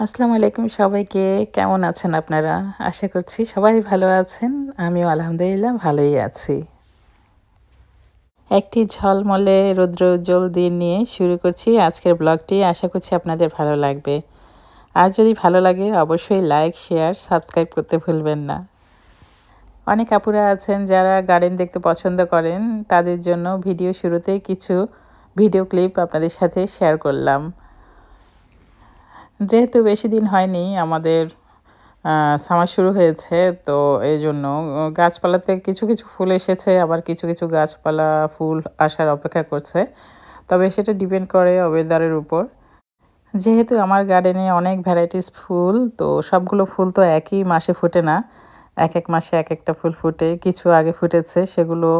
আসসালামু আলাইকুম সবাইকে। কেমন আছেন আপনারা? আশা করছি সবাই ভালো আছেন। আমিও আলহামদুলিল্লাহ ভালোই আছি। একটি ঝলমলে রৌদ্র উজ্জ্বল দিন নিয়ে শুরু করছি আজকের ব্লগটি। আশা করছি আপনাদের ভালো লাগবে। আর যদি ভালো লাগে, অবশ্যই লাইক শেয়ার সাবস্ক্রাইব করতে ভুলবেন না। অনেক আপুরা আছেন যারা গার্ডেন দেখতে পছন্দ করেন। তাদের জন্য ভিডিও শুরুতেই কিছু ভিডিও ক্লিপ আপনাদের সাথে শেয়ার করলাম। যেহেতু বেশি দিন হয়নি, আমাদের সামার শুরু হয়েছে, তো এই জন্য গাছপালাতে কিছু কিছু ফুল এসেছে, আবার কিছু কিছু গাছপালা ফুল আসার অপেক্ষা করছে। তবে সেটা ডিপেন্ড করে ওয়েদারের উপর। যেহেতু আমার গার্ডেনে অনেক ভ্যারাইটিস ফুল, তো সবগুলো ফুল তো একই মাসে ফোটে না। এক এক মাসে এক একটা ফুল ফুটে। কিছু আগে ফুটেছে, সেগুলো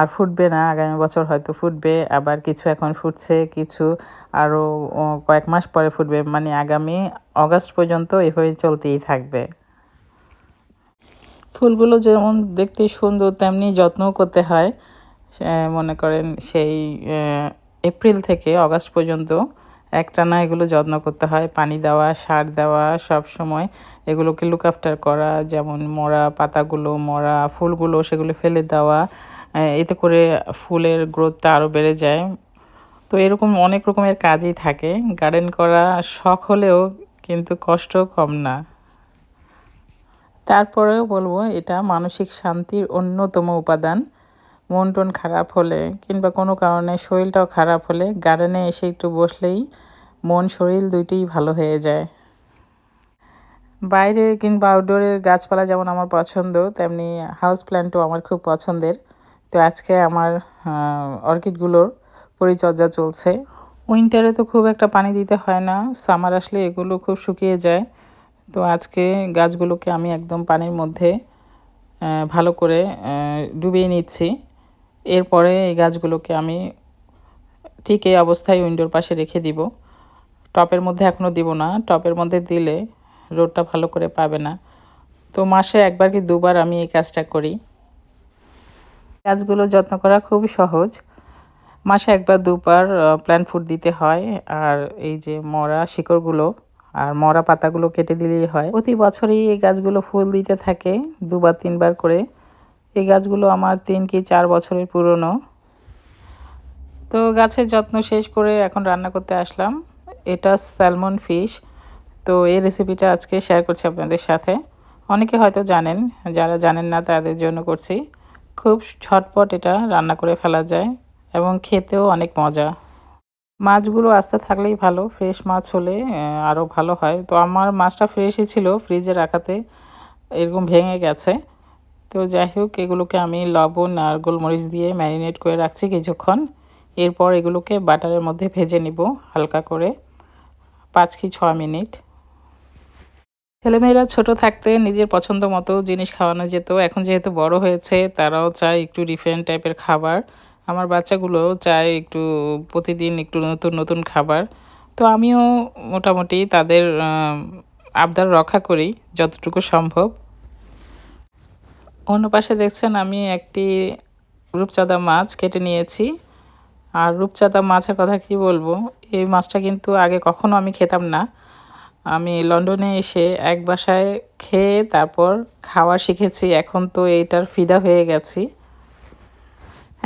আর ফুটবে না। আগামী বছর হয়তো ফুটবে, আবার কিছু এখন ফুটছে, কিছু আরও কয়েক মাস পরে ফুটবে। মানে আগামী অগাস্ট পর্যন্ত এভাবে চলতেই থাকবে। ফুলগুলো যেমন দেখতে সুন্দর, তেমনি যত্নও করতে হয়। মনে করেন সেই এপ্রিল থেকে অগাস্ট পর্যন্ত একটানা এগুলো যত্ন করতে হয়। পানি দেওয়া, সার দেওয়া, সব সময় এগুলোকে লুক আফটার করা, যেমন মরা পাতাগুলো, মরা ফুলগুলো সেগুলো ফেলে দেওয়া এতে করে ফুলের গ্রোথটা আরও বেড়ে যায়। তো এরকম অনেক রকমের কাজই থাকে। গার্ডেন করা শখ হলেও কিন্তু কষ্ট কম না। তারপরেও বলব, এটা মানসিক শান্তির অন্যতম উপাদান। মন টন খারাপ হলে কিংবা কোনো কারণে শরীরটাও খারাপ হলে গার্ডেনে এসে একটু বসলেই মন, শরীর দুইটিই ভালো হয়ে যায়। বাইরে কিংবা আউটডোরের গাছপালা যেমন আমার পছন্দ, তেমনি হাউস প্ল্যান্টও আমার খুব পছন্দের। তো আজকে আমার অর্কিডগুলোর পরিচর্যা চলছে। উইন্টারে তো খুব একটা পানি দিতে হয় না সামার আসলে এগুলো খুব শুকিয়ে যায়। তো আজকে গাছগুলোকে আমি একদম পানির মধ্যে ভালো করে ডুবিয়ে নিচ্ছি। এরপরে এই গাছগুলোকে আমি ঠিক এই অবস্থায় উইন্ডোর পাশে রেখে দিব। টপের মধ্যে এখনও দিব না, টপের মধ্যে দিলে রোদটা ভালো করে পাবে না। তো মাসে একবার কি দুবার আমি এই কাজটা করি। গাছগুলো যত্ন করা খুব সহজ। মাসে একবার দুবার প্ল্যান্ট ফুড দিতে হয়। আর এই যে মরা শিকড়গুলো আর মরা পাতাগুলো কেটে দিলেই হয়। প্রতি বছরই এই গাছগুলো ফুল দিতে থাকে, দুবার তিনবার করে। এই গাছগুলো আমার তিন কি চার বছরের পুরনো। তো গাছের যত্ন শেষ করে এখন রান্না করতে আসলাম। এটা স্যালমন ফিশ। তো এই রেসিপিটা আজকে শেয়ার করছি আপনাদের সাথে। অনেকে হয়তো জানেন, যারা জানেন না তাদের জন্য করছি। খুব ছটপট এটা রান্না করে ফেলা যায় এবং খেতেও অনেক মজা। মাছগুলো আসতে থাকলেই ভালো ফ্রেশ মাছ হলে আরও ভালো হয়। তো আমার মাছটা ফ্রেশই ছিল ফ্রিজে রাখাতে, এরকম ভেঙে গেছে। তো যাই হোক, এগুলোকে আমি লবণ আর গোলমরিচ দিয়ে ম্যারিনেট করে রাখছি কিছুক্ষণ। এরপর এগুলোকে বাটারের মধ্যে ভেজে নিব হালকা করে, পাঁচ কি ছ মিনিট। ছেলেমেয়েরা ছোট থাকতে নিজের পছন্দ মতো জিনিস খাওয়ানো যেত। এখন যেহেতু বড় হয়েছে, তারাও চায় একটু ডিফারেন্ট টাইপের খাবার। আমার বাচ্চাগুলো চায় একটু প্রতিদিন একটু নতুন নতুন খাবার। তো আমিও মোটামুটি তাদের আবদার রক্ষা করি যতটুকু সম্ভব। অন্য পাশে দেখছেন আমি একটি রূপচাঁদা মাছ কেটে নিয়েছি। আর রূপচাঁদা মাছের কথা কি বলব? এই মাছটা কিন্তু আগে কখনো আমি খেতাম না। আমি লন্ডনে এসে এক বাসায় খেয়ে তারপর খাওয়া শিখেছি। এখন তো এইটার ফিদা হয়ে গেছি।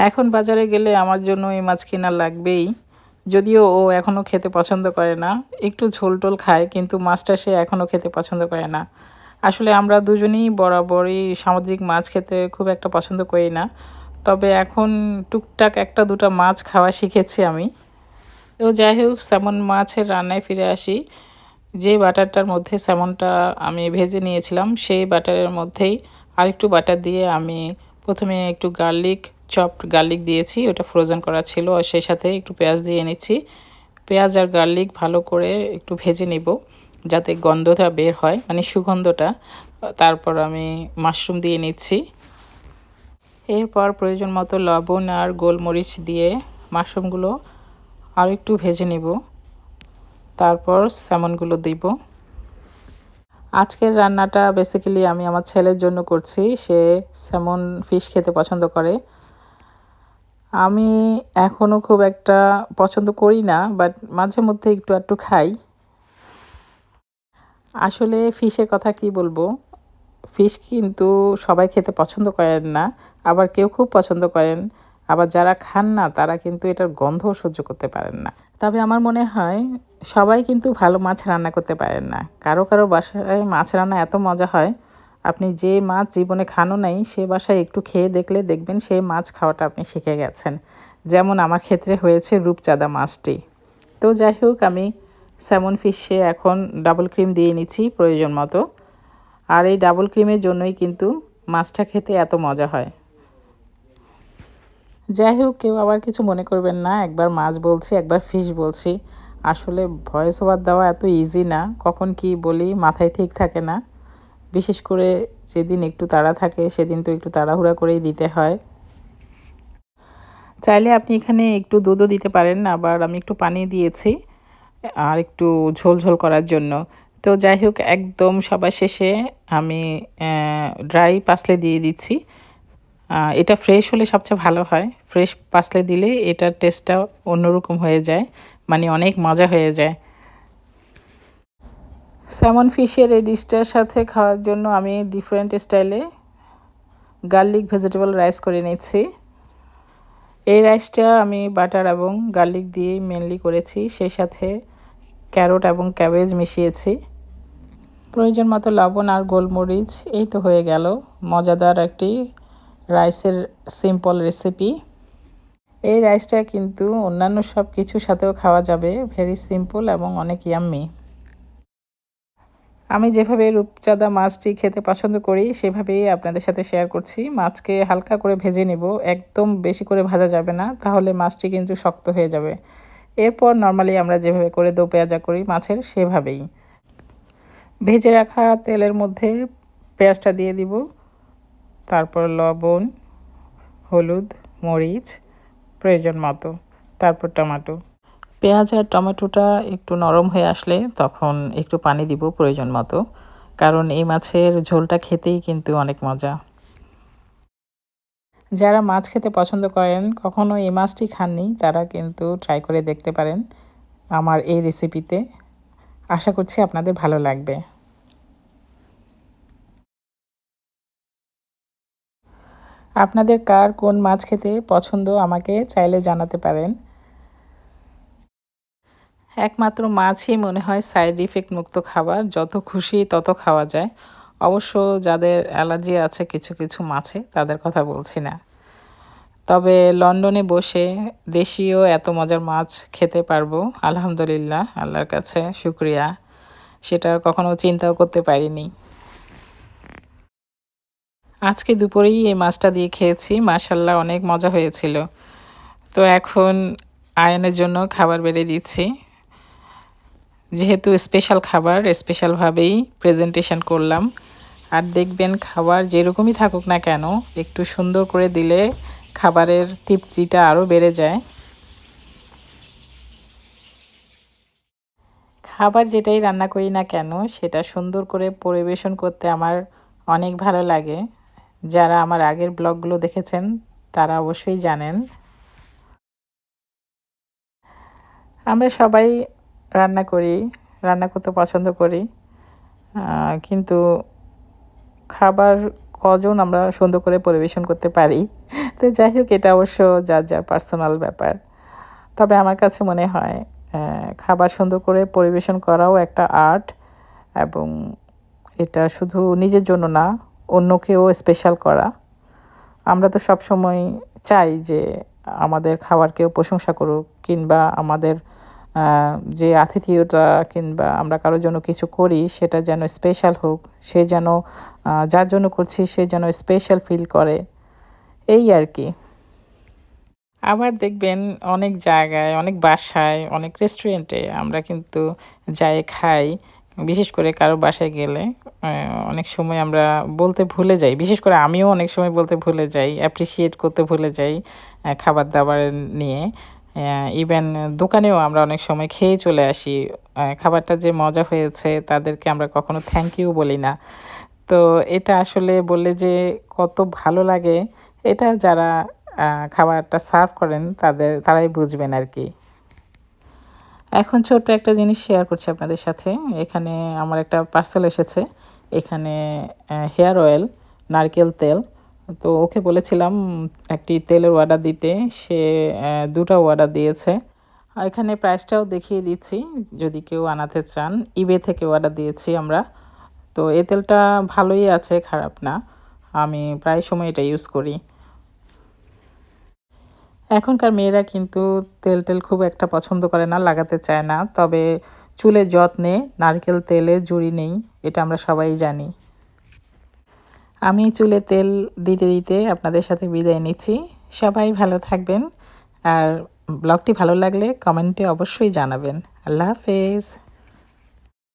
এখন বাজারে গেলে আমার জন্য এই মাছ কেনা লাগবেই। যদিও ও এখনও খেতে পছন্দ করে না। একটু ঝোল টোল খায়, কিন্তু মাছটা সে এখনও খেতে পছন্দ করে না। আসলে আমরা দুজনেই বরাবরই সামুদ্রিক মাছ খেতে খুব একটা পছন্দ করি না। তবে এখন টুকটাক একটা দুটা মাছ খাওয়া শিখেছি আমি। তো যাই হোক, স্যামন মাছের রান্নায় ফিরে আসি। যে বাটারটার মধ্যে স্যামনটা আমি ভেজে নিয়েছিলাম, সেই বাটারের মধ্যেই আরেকটু বাটার দিয়ে আমি প্রথমে একটু গার্লিক, চপড গার্লিক দিয়েছি, ওটা ফ্রোজেন করা ছিল, আর সেই সাথে একটু পেঁয়াজ দিয়ে নিচ্ছি পেঁয়াজ আর গার্লিক ভালো করে একটু ভেজে নিব। যাতে গন্ধটা বের হয় মানে সুগন্ধটা, তারপর আমি মাশরুম দিয়ে নিচ্ছি। এরপর প্রয়োজন মতো লবণ আর গোলমরিচ দিয়ে মাশরুমগুলো আর একটু ভেজে নিব। তারপর স্যামনগুলো দিব। আজকের রান্নাটা বেসিক্যালি আমি আমার ছেলের জন্য করছি। সে স্যামন ফিশ খেতে পছন্দ করে। আমি এখনও খুব একটা পছন্দ করি না বাট মাঝে মধ্যে একটু একটু খাই। আসলে ফিশের কথা কি বলব? ফিশ কিন্তু সবাই খেতে পছন্দ করেন না, আবার কেউ খুব পছন্দ করেন, আবার যারা খান না, তারা কিন্তু এটার গন্ধও সহ্য করতে পারেন না। তবে আমার মনে হয় সবাই কিন্তু ভালো মাছ রান্না করতে পারেন না। কারও কারও বাসায় মাছ রান্না এত মজা হয়, আপনি যে মাছ জীবনে খানো নাই, সে বাসায় একটু খেয়ে দেখলে দেখবেন সেই মাছ খাওয়াটা আপনি শিখে গেছেন। যেমন আমার ক্ষেত্রে হয়েছে রূপচাঁদা মাছটি। তো যাই হোক, আমি স্যামন ফিশে এখন ডাবল ক্রিম দিয়ে নিচ্ছি প্রয়োজন মতো। আর এই ডাবল ক্রিমের জন্যই কিন্তু মাছটা খেতে এত মজা হয়। যাই হোক, কেউ আবার কিছু মনে করবেন না। একবার মাছ বলছি, একবার ফিশ বলছি। আসলে ভয়েস ওভার দেওয়া এত ইজি না। কখন কি বলি, মাথায় ঠিক থাকে না। বিশেষ করে যেদিন একটু তাড়া থাকে, সেদিন তো একটু তাড়াহুড়া করেই দিতে হয়। চাইলে আপনি এখানে একটু দুধও দিতে পারেন, আবার আমি একটু পানি দিয়েছি। আর একটু ঝোল ঝোল করার জন্য। তো যাই হোক, একদম সবার শেষে আমি ড্রাই পাসলে দিয়ে দিচ্ছি। এটা ফ্রেশ হলে সবচেয়ে ভালো হয়। ফ্রেশ পাসলে দিলে এটার টেস্টটা অন্যরকম হয়ে যায় মানে অনেক মজা হয়ে যায়। স্যামন ফিশের এই ডিশটার সাথে খাওয়ার জন্য আমি ডিফারেন্ট স্টাইলে গার্লিক ভেজিটেবল রাইস করে নিচ্ছি। এই রাইসটা আমি বাটার এবং গার্লিক দিয়ে মেনলি করেছি। সেই সাথে ক্যারোট এবং ক্যাবেজ মিশিয়েছি। প্রয়োজন মতো লবণ আর গোলমরিচ, এই তো হয়ে গেল। মজাদার একটি রাইসের সিম্পল রেসিপি এই রাইসটা কিন্তু অন্যান্য সব কিছুর সাথেও খাওয়া যাবে। ভেরি সিম্পল এবং অনেক ইয়াম্মি আমি যেভাবে রূপচাঁদা মাছটি খেতে পছন্দ করি, সেভাবেই আপনাদের সাথে শেয়ার করছি। মাছকে হালকা করে ভেজে নেব। একদম বেশি করে ভাজা যাবে না, তাহলে মাছটি কিন্তু শক্ত হয়ে যাবে। এরপর নর্মালি আমরা যেভাবে করে দো পেঁয়াজা করি, মাছের সেভাবেই। ভেজে রাখা তেলের মধ্যে পেঁয়াজটা দিয়ে দিব। তারপর লবণ, হলুদ, মরিচ, প্রয়োজন মতো। তারপর টমেটো। পেঁয়াজ আর টমেটোটা একটু নরম হয়ে আসলে তখন একটু পানি দিব প্রয়োজন মতো। কারণ এই মাছের ঝোলটা খেতেই কিন্তু অনেক মজা। যারা মাছ খেতে পছন্দ করেন, কখনো এই মাছটি খাননি, তারা কিন্তু ট্রাই করে দেখতে পারেন আমার এই রেসিপিতে আশা করছি আপনাদের ভালো লাগবে। আপনাদের কার কোন মাছ খেতে পছন্দ আমাকে চাইলে জানাতে পারেন। একমাত্র মাছই মনে হয় সাইড ইফেক্ট মুক্ত খাবার, যত খুশি তত খাওয়া যায়। অবশ্য যাদের অ্যালার্জি আছে, কিছু কিছু মাছে, তাদের কথা বলছি না। তবে লন্ডনে বসে দেশীয় এত মজার মাছ খেতে পারব, আলহামদুলিল্লাহ, আল্লাহর কাছে শুক্রিয়া। সেটা কখনো চিন্তাও করতে পারিনি। আজকে দুপুরেই এই মাছটা দিয়ে খেয়েছি মাশাল্লাহ অনেক মজা হয়েছিল। তো এখন আয়নের জন্য খাবার বেড়ে দিচ্ছি। যেহেতু স্পেশাল খাবার স্পেশালভাবেই প্রেজেন্টেশন করলাম। আর দেখবেন খাবার যেরকমই থাকুক না কেন, একটু সুন্দর করে দিলে খাবারের তৃপ্তিটা আরও বেড়ে যায়। খাবার যেটাই রান্না করি না কেন, সেটা সুন্দর করে পরিবেশন করতে আমার অনেক ভালো লাগে। যারা আমার আগের ব্লগগুলো দেখেছেন, তারা অবশ্যই জানেন। আমরা সবাই রান্না করি, রান্না করতে পছন্দ করি। কিন্তু খাবার কজন আমরা সুন্দর করে পরিবেশন করতে পারি? তো যাই হোক, এটা অবশ্য যার যার পার্সোনাল ব্যাপার। তবে আমার কাছে মনে হয় খাবার সুন্দর করে পরিবেশন করাও একটা আর্ট এবং এটা শুধু নিজের জন্য না, অন্যকেও স্পেশাল করা। আমরা তো সব সময় চাই যে আমাদের খাবার কেউ প্রশংসা করুক কিংবা আমাদের যে আতিথিয়তা কিংবা আমরা কারোর জন্য কিছু করি, সেটা যেন স্পেশাল হোক, সে যেন যার জন্য করছি, সে যেন স্পেশাল ফিল করে। এই আর কি। আবার দেখবেন অনেক জায়গায়, অনেক বাসায়, অনেক রেস্টুরেন্টে আমরা কিন্তু যাই, খাই, বিশেষ করে কারও বাসায় গেলে অনেক সময় আমরা বলতে ভুলে যাই। বিশেষ করে আমিও অনেক সময় বলতে ভুলে যাই অ্যাপ্রিসিয়েট করতে ভুলে যাই খাবার দাবার নিয়ে। ইভেন দোকানেও আমরা অনেক সময় খেয়ে চলে আসি। খাবারটা যে মজা হয়েছে তাদেরকে আমরা কখনো থ্যাংক ইউ বলি না। তো এটা আসলে বললে যে কত ভালো লাগে, এটা যারা খাবারটা সার্ভ করেন তাদের, তারাই বুঝবেন আর কি। এখন ছোট্ট একটা জিনিস শেয়ার করছি আপনাদের সাথে। এখানে আমার একটা পার্সেল এসেছে। এখানে হেয়ার অয়েল নারকেল তেল। তো ওকে বলেছিলাম একটি তেলের অর্ডার দিতে। সে দুটো অর্ডার দিয়েছে। এখানে প্রাইসটাও দেখিয়ে দিচ্ছি, যদি কেউ আনাতে চান। ইবে থেকে অর্ডার দিয়েছি আমরা। তো এ তেলটা ভালোই আছে, খারাপ না। আমি প্রায় সময় এটা ইউজ করি। এখনকার মেয়েরা কিন্তু তেল টেল খুব একটা পছন্দ করে না, লাগাতে চায় না। তবে চুলের যত্নে নারকেল তেলে জুড়ি নেই, এটা আমরা সবাই জানি। আমি চুলে তেল দিতে দিতে আপনাদের সাথে বিদায় নিচ্ছি। সবাই ভালো থাকবেন। আর ব্লগটি ভালো লাগলে কমেন্টে অবশ্যই জানাবেন। আল্লাহ হাফেজ।